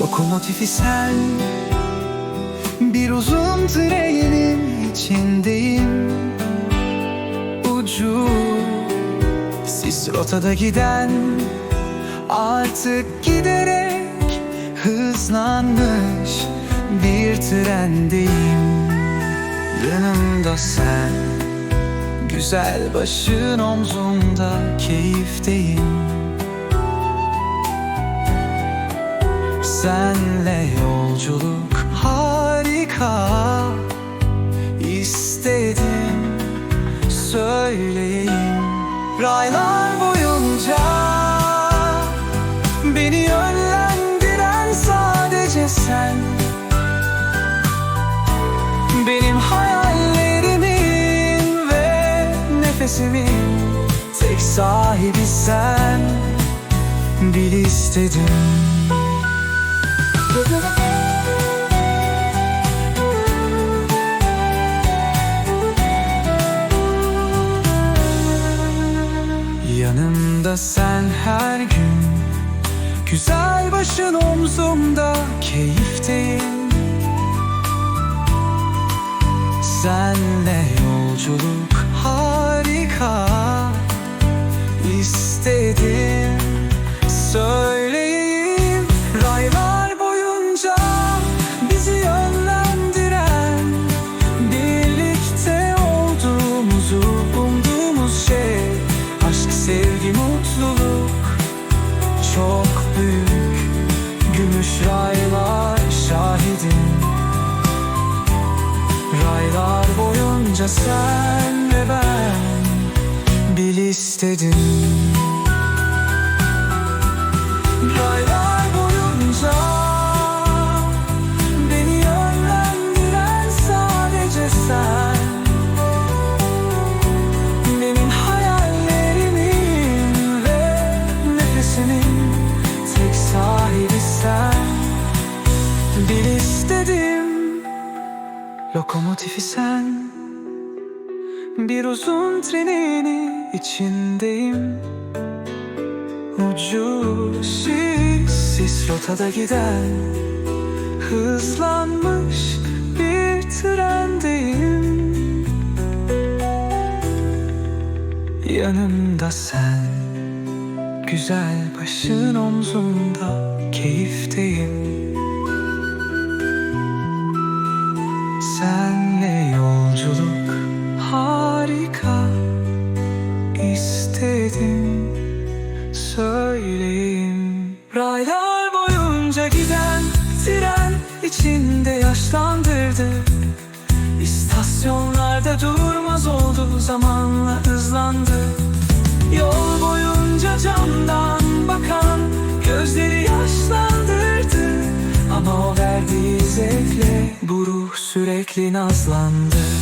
Lokomotifi sen Bir uzun trenin içindeyim. Ucu Sis rotada giden Artık giderek Hızlanmış Bir trendeyim Yanımda sen Güzel başın omzumda Keyif,teyim Senle yolculuk harika İstedim söyleyeyim Raylar boyunca Beni yönlendiren sahibi sen Bil istedim. Yanımda sen her gün Güzel başın omzumda Keyif,teyim Senle yolculuk söyleyeyim. Raylar boyunca bizi yönlendiren Birlikte olduğumuzu umduğumuz şey Aşk, sevgi, mutluluk. Çok büyük gümüş raylar şahidim. Raylar boyunca sen ve ben Bil istedim Lokomotifi sen. Bir uzun trenin içindeyim. Ucu sis rotada giden. Hızlanmış bir trendeyim. Yanımda sen. Güzel başın omzumda Keyif,teyim yaşlandırdı İstasyonlarda durmaz oldu zamanla hızlandı. Yol boyunca camdan bakan gözleri yaşlandırdı. Ama o verdiği zevkle bu ruh sürekli nazlandı